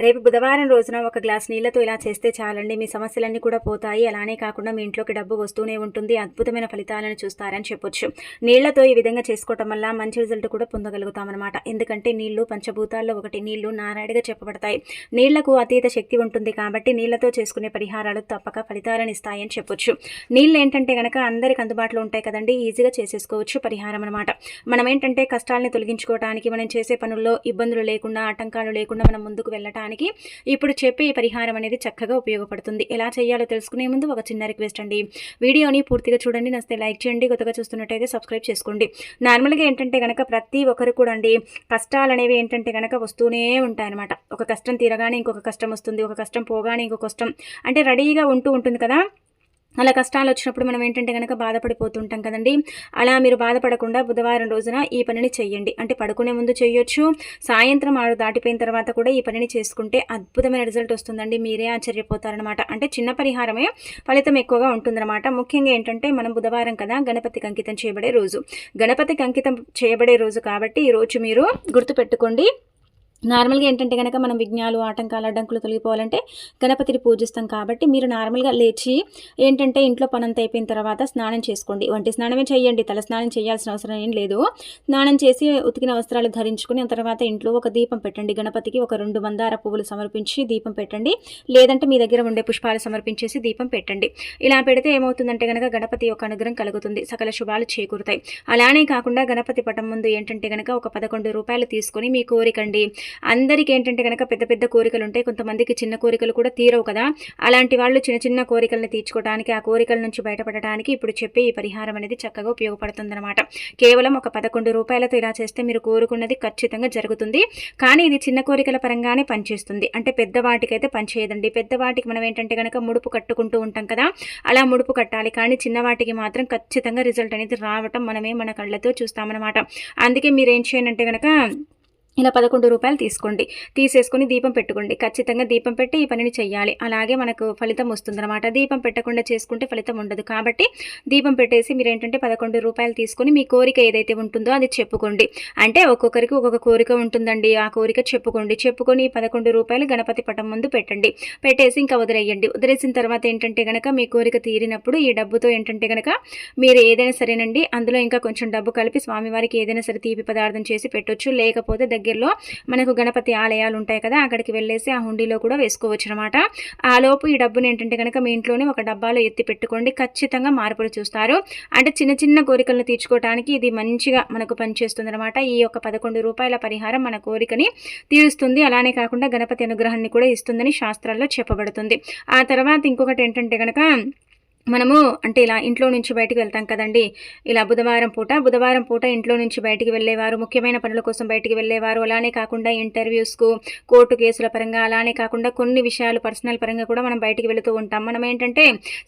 రేపు బుధవారం రోజున ఒక గ్లాస్ నీళ్ళతో ఇలా చేస్తే చాలండి. మీ సమస్యలన్నీ కూడా పోతాయి. అలానే కాకుండా మీ ఇంట్లోకి డబ్బు వస్తూనే ఉంటుంది. అద్భుతమైన ఫలితాలను చూస్తారని చెప్పొచ్చు. నీళ్ళతో ఈ విధంగా చేసుకోవటం వల్ల మంచి రిజల్ట్ కూడా పొందగలుగుతామన్నమాట. ఎందుకంటే నీళ్ళు పంచభూతాల్లో ఒకటి. నీళ్ళు నారాయణగా చెప్పబడతాయి. నీళ్ళకు అతీత శక్తి ఉంటుంది కాబట్టి నీళ్ళతో చేసుకునే పరిహారాలు తప్పక ఫలితాలను ఇస్తాయని చెప్పొచ్చు. నీళ్ళు ఏంటంటే కనుక అందరికి అందుబాటులో ఉంటాయి కదండి. ఈజీగా చేసేసుకోవచ్చు పరిహారం అనమాట మనం ఏంటంటే కష్టాలని తొలగించుకోవడానికి మనం చేసే పనుల్లో ఇబ్బందులు లేకుండా ఆటంకాలు లేకుండా మనం ముందుకు వెళ్ళటానికి ఇప్పుడు చెప్పే ఈ పరిహారం అనేది చక్కగా ఉపయోగపడుతుంది. ఎలా చేయాలో తెలుసుకునే ముందు ఒక చిన్న రిక్వెస్ట్ అండి. వీడియోని పూర్తిగా చూడండి. నస్తే లైక్ చేయండి. కొత్తగా చూస్తున్నట్టయితే సబ్స్క్రైబ్ చేసుకోండి. నార్మల్గా ఏంటంటే కనుక ప్రతి ఒక్కరు కూడా అండి కష్టాలు అనేవి ఏంటంటే కనుక వస్తూనే ఉంటాయన్నమాట. ఒక కష్టం తీరగానే ఇంకొక కష్టం వస్తుంది. ఒక కష్టం పోగానే ఇంకొక కష్టం. అంటే రెడీగా ఉంటూ ఉంటుంది కదా? అలా కష్టాలు వచ్చినప్పుడు మనం ఏంటంటే కనుక బాధపడిపోతుంటాం కదండి. అలా మీరు బాధపడకుండా బుధవారం రోజున ఈ పనిని చెయ్యండి. అంటే పడుకునే ముందు చేయొచ్చు సాయంత్రం ఆరు దాటిపోయిన తర్వాత కూడా ఈ పనిని చేసుకుంటే అద్భుతమైన రిజల్ట్ వస్తుందండి. మీరే ఆశ్చర్యపోతారనమాట అంటే చిన్న పరిహారమే ఫలితం ఎక్కువగా ఉంటుందన్నమాట. ముఖ్యంగా ఏంటంటే మనం బుధవారం కదా గణపతికి అంకితం చేయబడే రోజు. గణపతికి అంకితం చేయబడే రోజు కాబట్టి ఈ రోజు మీరు గుర్తుపెట్టుకోండి. నార్మల్గా ఏంటంటే కనుక మనం విఘ్నాలు ఆటంకాలు అడ్డంకులు తొలగిపోవాలంటే గణపతిని పూజిస్తాం కాబట్టి మీరు నార్మల్గా లేచి ఏంటంటే ఇంట్లో పనంత అయిపోయిన తర్వాత స్నానం చేసుకోండి. వంటి స్నానమే చేయండి తల స్నానం చేయాల్సిన అవసరం ఏం లేదు. స్నానం చేసి ఉతికిన వస్త్రాలు ధరించుకుని ఆ తర్వాత ఇంట్లో ఒక దీపం పెట్టండి. గణపతికి ఒక రెండు మందార పువ్వులు సమర్పించి దీపం పెట్టండి. లేదంటే మీ దగ్గర ఉండే పుష్పాలు సమర్పించేసి దీపం పెట్టండి. ఇలా పెడితే ఏమవుతుందంటే కనుక గణపతి యొక్క అనుగ్రహం కలుగుతుంది. సకల శుభాలు చేకూరుతాయి. అలానే కాకుండా గణపతి పటం ముందు ఏంటంటే కనుక ఒక పదకొండు రూపాయలు తీసుకొని మీ కోరికండి అందరికీ ఏంటంటే కనుక పెద్ద పెద్ద కోరికలు ఉంటాయి కొంతమందికి చిన్న కోరికలు కూడా తీరవు కదా. అలాంటి వాళ్ళు చిన్న చిన్న కోరికలను తీర్చుకోవడానికి ఆ కోరికల నుంచి బయటపడటానికి ఇప్పుడు చెప్పే ఈ పరిహారం అనేది చక్కగా ఉపయోగపడుతుందన్నమాట. కేవలం ఒక పదకొండు రూపాయలతో ఇలా చేస్తే మీరు కోరుకున్నది ఖచ్చితంగా జరుగుతుంది. కానీ ఇది చిన్న కోరికల పరంగానే పనిచేస్తుంది. అంటే పెద్దవాటికైతే పనిచేయదండి. పెద్దవాటికి మనం ఏంటంటే కనుక ముడుపు కట్టుకుంటూ ఉంటాం కదా. అలా ముడుపు కట్టాలి. కానీ చిన్నవాటికి మాత్రం ఖచ్చితంగా రిజల్ట్ అనేది రావటం మనమే మన కళ్ళతో చూస్తామన్నమాట. అందుకే మీరు ఏం చేయండి కనుక ఇలా పదకొండు రూపాయలు తీసుకోండి. తీసేసుకొని దీపం పెట్టుకోండి. ఖచ్చితంగా దీపం పెట్టి ఈ పనిని చెయ్యాలి. అలాగే మనకు ఫలితం వస్తుందన్నమాట. దీపం పెట్టకుండా చేసుకుంటే ఫలితం ఉండదు. కాబట్టి దీపం పెట్టేసి మీరు ఏంటంటే పదకొండు రూపాయలు తీసుకొని మీ కోరిక ఏదైతే ఉంటుందో అది చెప్పుకోండి. అంటే ఒక్కొక్కరికి ఒక్కొక్క కోరిక ఉంటుందండి. ఆ కోరిక చెప్పుకోండి. చెప్పుకొని పదకొండు రూపాయలు గణపతి పటం ముందు పెట్టండి. పెట్టేసి ఇంకా వదిలేయండి. వదిలేసిన తర్వాత ఏంటంటే కనుక మీ కోరిక తీరినప్పుడు ఈ డబ్బుతో ఏంటంటే కనుక మీరు ఏదైనా సరేనండి. అందులో ఇంకా కొంచెం డబ్బు కలిపి స్వామివారికి ఏదైనా సరే తీపి పదార్థం చేసి పెట్టొచ్చు. లేకపోతే దగ్గర దగ్గరలో మనకు గణపతి ఆలయాలు ఉంటాయి కదా అక్కడికి వెళ్ళేసి ఆ హుండీలో కూడా వేసుకోవచ్చు అనమాట ఆ లోపు ఈ డబ్బుని ఏంటంటే కనుక మీ ఇంట్లోనే ఒక డబ్బాలో ఎత్తి పెట్టుకోండి ఖచ్చితంగా మార్పులు చూస్తారు. అంటే చిన్న చిన్న కోరికలను తీర్చుకోవడానికి ఇది మంచిగా మనకు పనిచేస్తుంది అనమాట ఈ యొక్క పదకొండు రూపాయల పరిహారం మన కోరికని తీరుస్తుంది. అలానే కాకుండా గణపతి అనుగ్రహాన్ని కూడా ఇస్తుందని శాస్త్రాల్లో చెప్పబడుతుంది. ఆ తర్వాత ఇంకొకటి ఏంటంటే కనుక మనము అంటే ఇలా ఇంట్లో నుంచి బయటికి వెళ్తాం కదండి. ఇలా బుధవారం పూట బుధవారం పూట ఇంట్లో నుంచి బయటికి వెళ్ళేవారు ముఖ్యమైన పనుల కోసం బయటికి వెళ్ళేవారు. అలానే కాకుండా ఇంటర్వ్యూస్కు కోర్టు కేసుల పరంగా అలానే కాకుండా కొన్ని విషయాలు పర్సనల్ పరంగా కూడా మనం బయటికి వెళుతూ ఉంటాం. మనం ఏంటంటే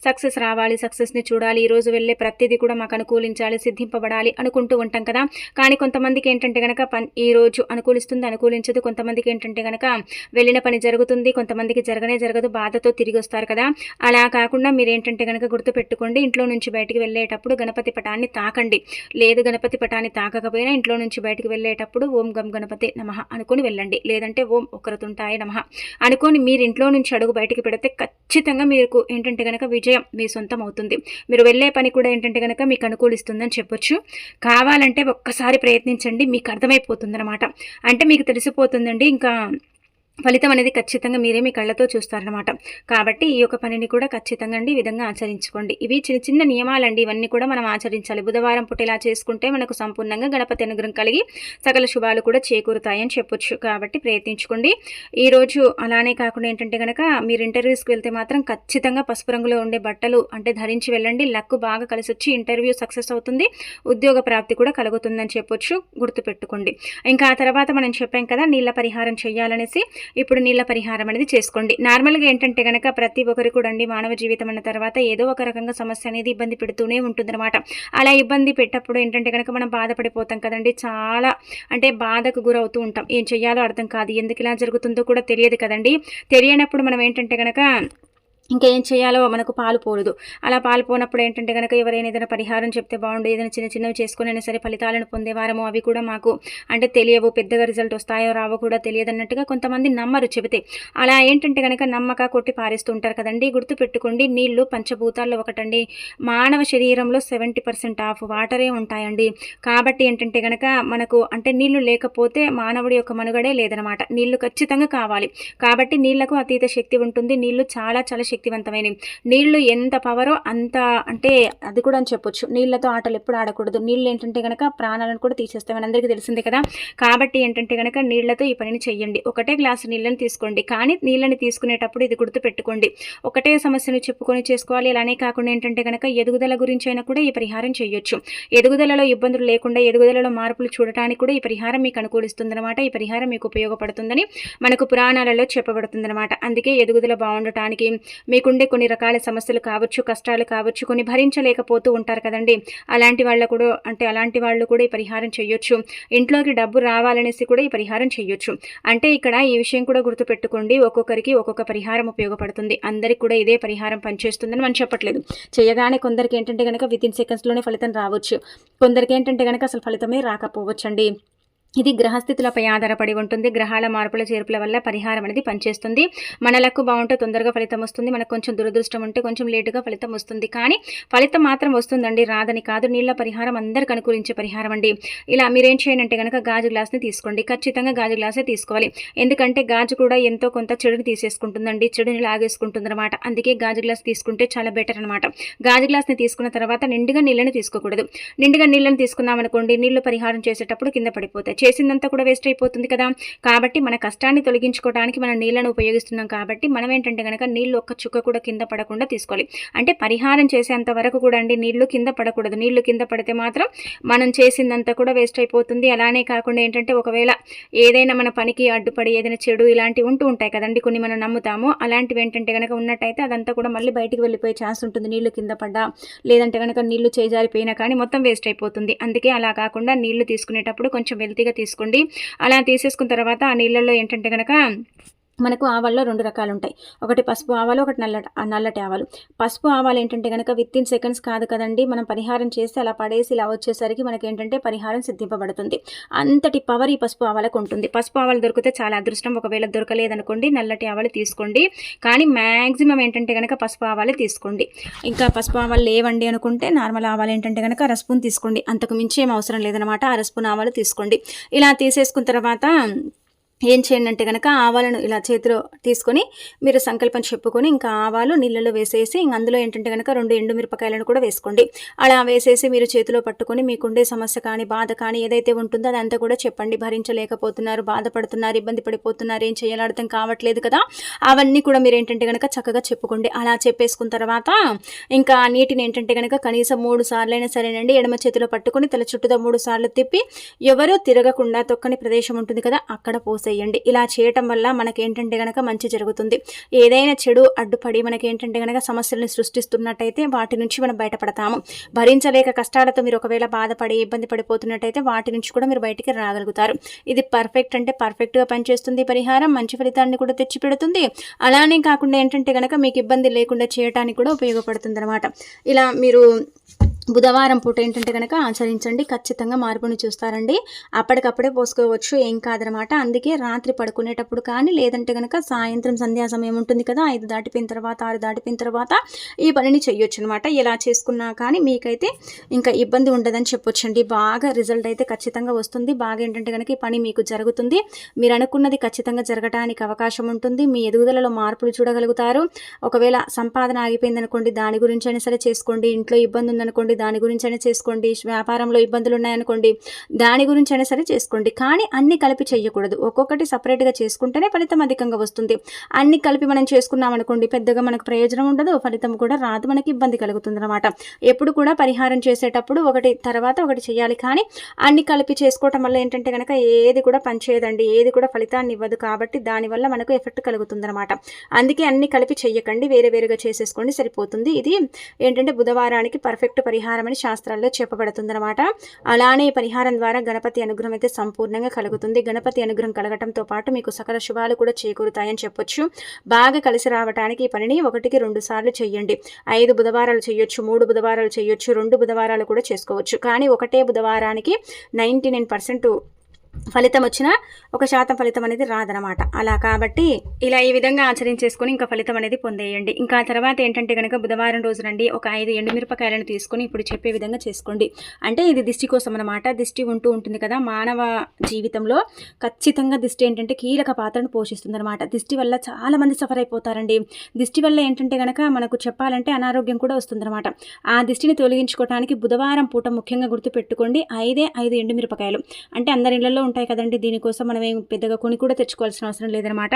సక్సెస్ రావాలి సక్సెస్ని చూడాలి ఈరోజు వెళ్ళే ప్రతిదీ కూడా మాకు అనుకూలించాలి సిద్ధింపబడాలి అనుకుంటూ ఉంటాం కదా. కానీ కొంతమందికి ఏంటంటే కనుక పని ఈ రోజు అనుకూలిస్తుంది అనుకూలించదు. కొంతమందికి ఏంటంటే కనుక వెళ్ళిన పని జరుగుతుంది కొంతమందికి జరగనే జరగదు బాధతో తిరిగి వస్తారు కదా. అలా కాకుండా మీరు ఏంటంటే కనుక గుర్తుపెట్టుకోండి. ఇంట్లో నుంచి బయటికి వెళ్ళేటప్పుడు గణపతి పటాన్ని తాకండి. లేదు గణపతి పటాన్ని తాకకపోయినా ఇంట్లో నుంచి బయటికి వెళ్ళేటప్పుడు ఓం గం గణపతి నమః అనుకొని వెళ్ళండి. లేదంటే ఓం ఒకరతుంటాయి నమః అనుకొని మీరు ఇంట్లో నుంచి అడుగు బయటికి పెడితే ఖచ్చితంగా మీకు ఏంటంటే కనుక విజయం మీ సొంతం అవుతుంది మీరు వెళ్ళే పని కూడా ఏంటంటే కనుక మీకు అనుకూలిస్తుందని చెప్పొచ్చు. కావాలంటే ఒక్కసారి ప్రయత్నించండి. మీకు అర్థమైపోతుందనమాట అంటే మీకు తెలిసిపోతుందండి. ఇంకా ఫలితం అనేది ఖచ్చితంగా మీరే మీ కళ్ళతో చూస్తారనమాట కాబట్టి ఈ యొక్క పనిని కూడా ఖచ్చితంగా అండి ఈ విధంగా ఆచరించుకోండి. ఇవి చిన్న చిన్న నియమాలండి. ఇవన్నీ కూడా మనం ఆచరించాలి. బుధవారం పూట ఇలా చేసుకుంటే మనకు సంపూర్ణంగా గణపతి అనుగ్రహం కలిగి సకల శుభాలు కూడా చేకూరుతాయని చెప్పొచ్చు. కాబట్టి ప్రయత్నించుకోండి. ఈరోజు అలానే కాకుండా ఏంటంటే కనుక మీరు ఇంటర్వ్యూస్కి వెళ్తే మాత్రం ఖచ్చితంగా పసుపు రంగులో ఉండే బట్టలు అంటే ధరించి వెళ్ళండి. లక్ బాగా కలిసి వచ్చి ఇంటర్వ్యూ సక్సెస్ అవుతుంది. ఉద్యోగ ప్రాప్తి కూడా కలుగుతుందని చెప్పొచ్చు. గుర్తుపెట్టుకోండి. ఇంకా ఆ తర్వాత మనం చెప్పాం కదా నీళ్ళ పరిహారం చేయాలనేసి ఇప్పుడు నీళ్ళ పరిహారం అనేది చేసుకోండి. నార్మల్గా ఏంటంటే కనుక ప్రతి ఒక్కరు కూడా అండి మానవ జీవితం అన్న తర్వాత ఏదో ఒక రకంగా సమస్య అనేది ఇబ్బంది పెడుతూనే ఉంటుందన్నమాట. అలా ఇబ్బంది పెట్టప్పుడు ఏంటంటే కనుక మనం బాధపడిపోతాం కదండి. చాలా అంటే బాధకు గురవుతూ ఉంటాం. ఏం చేయాలో అర్థం కాదు. ఎందుకు ఇలా జరుగుతుందో కూడా తెలియదు కదండి. తెలియనప్పుడు మనం ఏంటంటే కనుక ఇంకా ఏం చేయాలో మనకు పాలు పోలేదు. అలా పాలు పోనప్పుడు ఏంటంటే కనుక ఎవరైనా ఏదైనా పరిహారం చెప్తే బాగుండు ఏదైనా చిన్న చిన్నవి చేసుకునైనా సరే ఫలితాలను పొందేవారము అవి కూడా మాకు అంటే తెలియవు పెద్దగా రిజల్ట్ వస్తాయో రావో కూడా తెలియదు అన్నట్టుగా కొంతమంది నమ్మరు చెబితే. అలా ఏంటంటే కనుక నమ్మక కొట్టి పారేస్తూ ఉంటారు కదండి. గుర్తు పెట్టుకోండి నీళ్ళు పంచభూతాల్లో ఒకటండి. మానవ శరీరంలో సెవెంటీ పర్సెంట్ ఆఫ్ వాటరే ఉంటాయండి. కాబట్టి ఏంటంటే కనుక మనకు అంటే నీళ్ళు లేకపోతే మానవుడి యొక్క మనుగడే లేదనమాట నీళ్ళు ఖచ్చితంగా కావాలి. కాబట్టి నీళ్ళకు అతీత శక్తి ఉంటుంది. నీళ్ళు చాలా చాలా శక్తివంతమైనవి నీళ్ళు ఎంత పవరో అంత అంటే అది కూడా అని చెప్పొచ్చు. నీళ్ళతో ఆటలు ఎప్పుడు ఆడకూడదు. నీళ్ళు ఏంటంటే కనుక ప్రాణాలను కూడా తీసేస్తామని అందరికీ తెలిసిందే కదా. కాబట్టి ఏంటంటే కనుక నీళ్ళతో ఈ పనిని చెయ్యండి. ఒకటే గ్లాసు నీళ్ళని తీసుకోండి. కానీ నీళ్ళని తీసుకునేటప్పుడు ఇది గుర్తు పెట్టుకోండి ఒకటే సమస్యను చెప్పుకొని చేసుకోవాలి. అలానే కాకుండా ఏంటంటే కనుక ఎదుగుదల గురించి అయినా కూడా ఈ పరిహారం చేయొచ్చు ఎదుగుదలలో ఇబ్బందులు లేకుండా ఎదుగుదలలో మార్పులు చూడటానికి కూడా ఈ పరిహారం మీకు అనుకూలిస్తుందన్నమాట. ఈ పరిహారం మీకు ఉపయోగపడుతుందని మనకు పురాణాలలో చెప్పబడుతుందన్నమాట. అందుకే ఎదుగుదల బాగుండటానికి మీకుండే కొన్ని రకాల సమస్యలు కావచ్చు కష్టాలు కావచ్చు కొన్ని భరించలేకపోతూ ఉంటారు కదండి. అలాంటి వాళ్ళ కూడా అంటే అలాంటి వాళ్ళు కూడా ఈ పరిహారం చేయొచ్చు. ఇంట్లోకి డబ్బు రావాలనేసి కూడా ఈ పరిహారం చేయొచ్చు. అంటే ఇక్కడ ఈ విషయం కూడా గుర్తుపెట్టుకోండి. ఒక్కొక్కరికి ఒక్కొక్క పరిహారం ఉపయోగపడుతుంది. అందరికి కూడా ఇదే పరిహారం పనిచేస్తుందని మనం చెప్పట్లేదు. చేయగానే కొందరికి ఏంటంటే కనుక విత్ ఇన్ సెకండ్స్లోనే ఫలితం రావచ్చు. కొందరికి ఏంటంటే కనుక అసలు ఫలితమే రాకపోవచ్చండి. ఇది గ్రహస్థితులపై ఆధారపడి ఉంటుంది. గ్రహాల మార్పుల చేర్పుల వల్ల పరిహారం అనేది పనిచేస్తుంది. మన లక్కు బాగుంటే తొందరగా ఫలితం వస్తుంది. మనకు కొంచెం దురదృష్టం ఉంటే కొంచెం లేటుగా ఫలితం వస్తుంది. కానీ ఫలితం మాత్రం వస్తుందండి. రాదని కాదు. నీళ్ళ పరిహారం అందరికి అనుకూలించే పరిహారం అండి. ఇలా మీరేం చేయండి కనుక గాజు గ్లాస్ని తీసుకోండి. ఖచ్చితంగా గాజు గ్లాసే తీసుకోవాలి. ఎందుకంటే గాజు కూడా ఎంతో కొంత చెడుని తీసేసుకుంటుందండి. చెడుని లాగేసుకుంటుంది అనమాట అందుకే గాజు గ్లాస్ తీసుకుంటే చాలా బెటర్ అనమాట గాజు గ్లాస్ని తీసుకున్న తర్వాత నిండుగా నీళ్ళని తీసుకోకూడదు. నిండుగా నీళ్ళని తీసుకున్నామనుకోండి నీళ్ళు పరిహారం చేసేటప్పుడు కింద పడిపోతాయి. చేసిందంతా కూడా వేస్ట్ అయిపోతుంది కదా. కాబట్టి మన కష్టాన్ని తొలగించుకోవడానికి మనం నీళ్ళను ఉపయోగిస్తున్నాం కాబట్టి మనం ఏంటంటే కనుక నీళ్ళు ఒక్క చుక్క కూడా కింద పడకుండా తీసుకోవాలి. అంటే పరిహారం చేసేంత వరకు కూడా అండి నీళ్ళు కింద పడకూడదు. నీళ్ళు కింద పడితే మాత్రం మనం చేసిందంతా కూడా వేస్ట్ అయిపోతుంది. అలానే కాకుండా ఏంటంటే ఒకవేళ ఏదైనా మన పనికి అడ్డుపడి ఏదైనా చెడు ఇలాంటివి ఉంటూ ఉంటాయి కదండి కొన్ని మనం నమ్ముతాము. అలాంటివి ఏంటంటే కనుక ఉన్నట్టయితే అదంతా కూడా మళ్ళీ బయటికి వెళ్ళిపోయే ఛాన్స్ ఉంటుంది నీళ్ళు కింద పడ్డా లేదంటే కనుక నీళ్ళు చేజారిపోయినా కానీ మొత్తం వేస్ట్ అయిపోతుంది. అందుకే అలా కాకుండా నీళ్ళు తీసుకునేటప్పుడు కొంచెం వెల్తీగా తీసుకోండి. అలా తీసేసుకున్న తర్వాత ఆ నీళ్ళల్లో ఏంటంటే కనుక మనకు ఆవాల్లో రెండు రకాలు ఉంటాయి ఒకటి పసుపు ఆవాలు ఒకటి నల్ల నల్లటి ఆవాలు పసుపు ఆవాలు ఏంటంటే కనుక విత్ ఇన్ సెకండ్స్ కాదు కదండి మనం పరిహారం చేస్తే అలా పడేసి ఇలా వచ్చేసరికి మనకి ఏంటంటే పరిహారం సిద్ధింపబడుతుంది. అంతటి పవర్ ఈ పసుపు ఆవాలకు ఉంటుంది. పసుపు ఆవాలు దొరికితే చాలా అదృష్టం. ఒకవేళ దొరకలేదనుకోండి నల్లటి ఆవాలు తీసుకోండి. కానీ మ్యాక్సిమం ఏంటంటే కనుక పసుపు ఆవాలే తీసుకోండి. ఇంకా పసుపు ఆవాలు లేవండి అనుకుంటే నార్మల్ ఆవాలు ఏంటంటే కనుక రస్పూన్ తీసుకోండి. అంతకు మించి ఏం అవసరం లేదనమాట ఆ రస్పూన్ ఆవాలు తీసుకోండి. ఇలా తీసేసుకున్న తర్వాత ఏం చేయండి అంటే కనుక ఆవాలను ఇలా చేతిలో తీసుకొని మీరు సంకల్పం చెప్పుకొని ఇంకా ఆవాలు నీళ్ళలో వేసేసి ఇంక అందులో ఏంటంటే కనుక రెండు ఎండు మిరపకాయలను కూడా వేసుకోండి. అలా వేసేసి మీరు చేతిలో పట్టుకొని మీకుండే సమస్య కానీ బాధ కానీ ఏదైతే ఉంటుందో అదంతా కూడా చెప్పండి. భరించలేకపోతున్నారు బాధపడుతున్నారు ఇబ్బంది పడిపోతున్నారు ఏం చేయాలో అర్థం కావట్లేదు కదా. అవన్నీ కూడా మీరు ఏంటంటే కనుక చక్కగా చెప్పుకోండి. అలా చెప్పేసుకున్న తర్వాత ఇంకా నీటిని ఏంటంటే కనుక కనీసం మూడు సార్లు అయినా సరేనండి ఎడమ చేతిలో పట్టుకొని తల చుట్టూతో మూడు సార్లు తిప్పి ఎవరూ తిరగకుండా తొక్కని ప్రదేశం ఉంటుంది కదా అక్కడ పోసే చేయండి. ఇలా చేయటం వల్ల మనకేంటంటే గనక మంచి జరుగుతుంది. ఏదైనా చెడు అడ్డుపడి మనకేంటంటే గనక సమస్యలను సృష్టిస్తున్నట్టయితే వాటి నుంచి మనం బయటపడతాము. భరించలేక కష్టాలతో మీరు ఒకవేళ బాధపడి ఇబ్బంది పడిపోతున్నట్టయితే వాటి నుంచి కూడా మీరు బయటికి రాగలుగుతారు. ఇది పర్ఫెక్ట్ అంటే పర్ఫెక్ట్గా పనిచేస్తుంది పరిహారం మంచి ఫలితాన్ని కూడా తెచ్చిపెడుతుంది. అలానే కాకుండా ఏంటంటే గనక మీకు ఇబ్బంది లేకుండా చేయడానికి కూడా ఉపయోగపడుతుంది అనమాట ఇలా మీరు బుధవారం పూట ఏంటంటే కనుక ఆచరించండి. ఖచ్చితంగా మార్పుని చూస్తారండి. అప్పటికప్పుడే పోసుకోవచ్చు. ఏం కాదనమాట అందుకే రాత్రి పడుకునేటప్పుడు కానీ లేదంటే కనుక సాయంత్రం సంధ్యా సమయం ఉంటుంది కదా ఐదు దాటిపోయిన తర్వాత ఆరు దాటిపోయిన తర్వాత ఈ పనిని చేయొచ్చు అనమాట ఇలా చేసుకున్నా కానీ మీకైతే ఇంకా ఇబ్బంది ఉండదని చెప్పొచ్చండి. బాగా రిజల్ట్ అయితే ఖచ్చితంగా వస్తుంది. బాగా ఏంటంటే కనుక ఈ పని మీకు జరుగుతుంది. మీరు అనుకున్నది ఖచ్చితంగా జరగడానికి అవకాశం ఉంటుంది. మీ ఎదుగుదలలో మార్పులు చూడగలుగుతారు. ఒకవేళ సంపాదన ఆగిపోయింది అనుకోండి దాని గురించి అయినా సరే చేసుకోండి. ఇంట్లో ఇబ్బంది ఉందనుకోండి దాని గురించి అయినా చేసుకోండి వ్యాపారంలో ఇబ్బందులు ఉన్నాయనుకోండి దాని గురించి అయినా సరే చేసుకోండి. కానీ అన్ని కలిపి చేయకూడదు ఒక్కొక్కటి సపరేట్గా చేసుకుంటేనే ఫలితం అధికంగా వస్తుంది. అన్ని కలిపి మనం చేసుకున్నాం అనుకోండి పెద్దగా మనకు ప్రయోజనం ఉండదు ఫలితం కూడా రాదు మనకి ఇబ్బంది కలుగుతుంది అనమాట ఎప్పుడు కూడా పరిహారం చేసేటప్పుడు ఒకటి తర్వాత ఒకటి చేయాలి కానీ అన్ని కలిపి చేసుకోవటం వల్ల ఏంటంటే కనుక ఏది కూడా పనిచేయదండి ఏది కూడా ఫలితాన్ని ఇవ్వదు కాబట్టి దానివల్ల మనకు ఎఫెక్ట్ కలుగుతుందనమాట అందుకే అన్ని కలిపి చెయ్యకండి వేరే వేరుగా చేసేసుకోండి సరిపోతుంది. ఇది ఏంటంటే బుధవారానికి పర్ఫెక్ట్ పరిహారం పరిహారం అని శాస్త్రాల్లో చెప్పబడుతుందన్నమాట. అలానే ఈ పరిహారం ద్వారా గణపతి అనుగ్రహం అయితే సంపూర్ణంగా కలుగుతుంది. గణపతి అనుగ్రహం కలగటంతో పాటు మీకు సకల శుభాలు కూడా చేకూరుతాయని చెప్పొచ్చు. బాగా కలిసి రావడానికి ఈ పనిని ఒకటికి రెండు సార్లు చేయండి ఐదు బుధవారాలు చేయొచ్చు మూడు బుధవారాలు చేయొచ్చు రెండు బుధవారాలు కూడా చేసుకోవచ్చు. కానీ ఒకటే బుధవారానికి నైంటీ నైన్ పర్సెంట్ ఫలితం వచ్చినా ఒక శాతం ఫలితం అనేది రాదనమాట. అలా కాబట్టి ఇలా ఈ విధంగా ఆచరించేసుకొని ఇంకా ఫలితం అనేది పొందేయండి. ఇంకా తర్వాత ఏంటంటే కనుక బుధవారం రోజు రండి ఒక ఐదు ఎండుమిరపకాయలను తీసుకొని ఇప్పుడు చెప్పే విధంగా చేసుకోండి. అంటే ఇది దిష్టి కోసం అనమాట దిష్టి ఉంటూ ఉంటుంది కదా మానవ జీవితంలో ఖచ్చితంగా దిష్టి ఏంటంటే కీలక పాత్రను పోషిస్తుంది అనమాట దిష్టి వల్ల చాలా మంది సఫర్ అయిపోతారండి. దిష్టి వల్ల ఏంటంటే కనుక మనకు చెప్పాలంటే అనారోగ్యం కూడా వస్తుందన్నమాట. ఆ దిష్టిని తొలగించుకోవడానికి బుధవారం పూట ముఖ్యంగా గుర్తుపెట్టుకోండి ఐదే ఐదు ఎండుమిరపకాయలు. అంటే అందరి ఇళ్ళలో ఉంటాయి కదండి. దీనికోసం మనం ఏం పెద్దగా కొని కూడా తెచ్చుకోవాల్సిన అవసరం లేదనమాట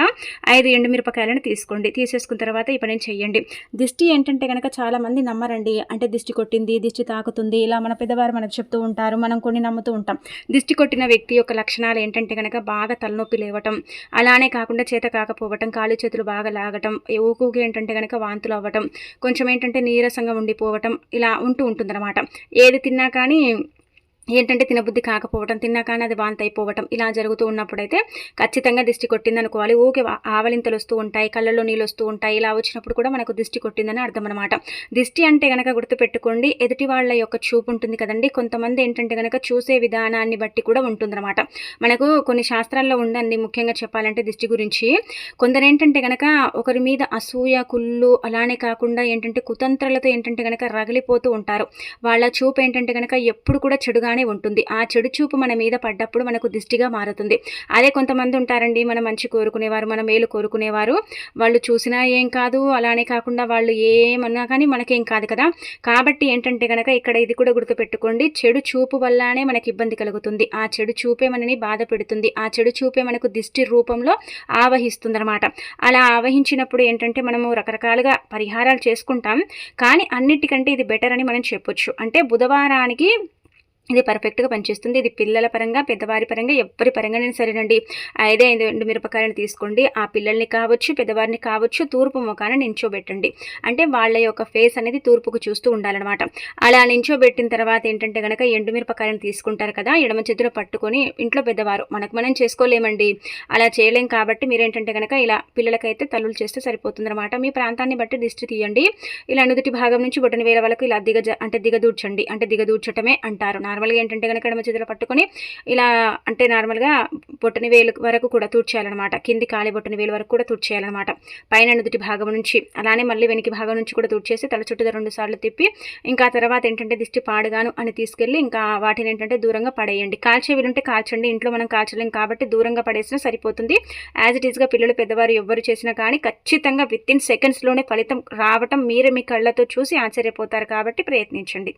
ఐదు ఎండుమిరపకాయలను తీసుకోండి. తీసేసుకున్న తర్వాత ఈ పని చేయండి దిష్టి ఏంటంటే కనుక చాలా మంది నమ్మరండి. అంటే దిష్టి కొట్టింది దిష్టి తాకుతుంది ఇలా మన పెద్దవారు మనకు చెప్తూ ఉంటారు మనం కొన్ని నమ్ముతూ ఉంటాం. దిష్టి కొట్టిన వ్యక్తి యొక్క లక్షణాలు ఏంటంటే కనుక బాగా తలనొప్పి లేవటం అలానే కాకుండా చేత కాకపోవటం కాలు చేతులు బాగా లాగటం ఊకూకి ఏంటంటే కనుక వాంతులు అవ్వటం కొంచెం ఏంటంటే నీరసంగా ఉండిపోవటం ఇలా ఉంటూ ఉంటుందన్నమాట. ఏది తిన్నా కానీ ఏంటంటే తినబుద్ధి కాకపోవటం తిన్నా కానీ అది వాంత అయిపోవటం ఇలా జరుగుతూ ఉన్నప్పుడైతే ఖచ్చితంగా దిష్టి కొట్టింది అనుకోవాలి ఊకే ఆవలింతలు వస్తూ ఉంటాయి కళ్ళల్లో నీళ్ళు వస్తూ ఉంటాయి ఇలా వచ్చినప్పుడు కూడా మనకు దిష్టి కొట్టిందని అర్థం అనమాట దిష్టి అంటే కనుక గుర్తుపెట్టుకోండి ఎదుటి వాళ్ళ యొక్క చూపు ఉంటుంది కదండి. కొంతమంది ఏంటంటే కనుక చూసే విధానాన్ని బట్టి కూడా ఉంటుందన్నమాట. మనకు కొన్ని శాస్త్రాల్లో ఉండండి ముఖ్యంగా చెప్పాలంటే దిష్టి గురించి. కొందరు ఏంటంటే కనుక ఒకరి మీద అసూయ కుళ్ళు అలానే కాకుండా ఏంటంటే కుతంత్రలతో ఏంటంటే కనుక రగిలిపోతూ ఉంటారు. వాళ్ళ చూపు ఏంటంటే కనుక ఎప్పుడు కూడా చెడుగా బాగానే ఉంటుంది. ఆ చెడు చూపు మన మీద పడ్డప్పుడు మనకు దిష్టిగా మారుతుంది. అదే కొంతమంది ఉంటారండి మన మంచి కోరుకునేవారు మన మేలు కోరుకునేవారు. వాళ్ళు చూసినా ఏం కాదు అలానే కాకుండా వాళ్ళు ఏమన్నా కానీ మనకేం కాదు కదా. కాబట్టి ఏంటంటే కనుక ఇక్కడ ఇది కూడా గుర్తుపెట్టుకోండి. చెడు చూపు వల్లనే మనకి ఇబ్బంది కలుగుతుంది. ఆ చెడు చూపే మనని బాధ పెడుతుంది. ఆ చెడు చూపే మనకు దిష్టి రూపంలో ఆవహిస్తుంది అనమాట అలా ఆవహించినప్పుడు ఏంటంటే మనము రకరకాలుగా పరిహారాలు చేసుకుంటాం. కానీ అన్నిటికంటే ఇది బెటర్ అని మనం చెప్పొచ్చు. అంటే బుధవారానికి ఇది పర్ఫెక్ట్గా పనిచేస్తుంది. ఇది పిల్లల పరంగా పెద్దవారి పరంగా ఎవరి పరంగానైనా సరేనండి. ఐదే ఐదు ఎండు మిరపకాయలను తీసుకోండి. ఆ పిల్లల్ని కావచ్చు పెద్దవారిని కావచ్చు తూర్పు ముఖాన నించోబెట్టండి. అంటే వాళ్ళ యొక్క ఫేస్ అనేది తూర్పుకు చూస్తూ ఉండాలన్నమాట. అలా నించోబెట్టిన తర్వాత ఏంటంటే కనుక ఎండు మిరపకాయలను తీసుకుంటారు కదా ఎడమ చేతిలో పట్టుకొని ఇంట్లో పెద్దవారు మనకు మనం చేసుకోలేమండి. అలా చేయలేం కాబట్టి మీరేంటంటే కనుక ఇలా పిల్లలకైతే తల్లులు చేస్తే సరిపోతుందన్నమాట. మీ ప్రాంతాన్ని బట్టి దిష్టి తీయండి. ఇలా నుదుటి భాగం నుంచి బొటన వేల వరకు ఇలా దిగ అంటే దిగదూర్చండి. అంటే దిగదూర్చటమే అంటారు. నార్మల్గా ఏంటంటే కనుక ఎడమ చేతిలో పట్టుకొని ఇలా అంటే నార్మల్గా బొట్టని వేలు వరకు కూడా తూడ్చేయాలన్నమాట. కింది కాలి బొట్టని వేలు వరకు కూడా తూడ్చేయాలన్నమాట. పైన నుదుటి భాగం నుంచి అలానే మళ్ళీ వెనక భాగం నుంచి కూడా తూడ్చేసి తల చుట్టూ రెండు సార్లు తిప్పి ఇంకా తర్వాత ఏంటంటే దిష్టి పాడుగాను అని తీసుకెళ్ళి ఇంకా వాటిని ఏంటంటే దూరంగా పడేయండి. కాల్చే వీలుంటే కాల్చండి. ఇంట్లో మనం కాల్చలేం కాబట్టి దూరంగా పడేసినా సరిపోతుంది. యాజ్ ఇట్ ఈస్గా పిల్లలు పెద్దవారు ఎవ్వరు చేసినా కానీ ఖచ్చితంగా విత్ ఇన్ సెకండ్స్లోనే ఫలితం రావటం మీరే మీ కళ్ళతో చూసి ఆశ్చర్యపోతారు కాబట్టి ప్రయత్నించండి.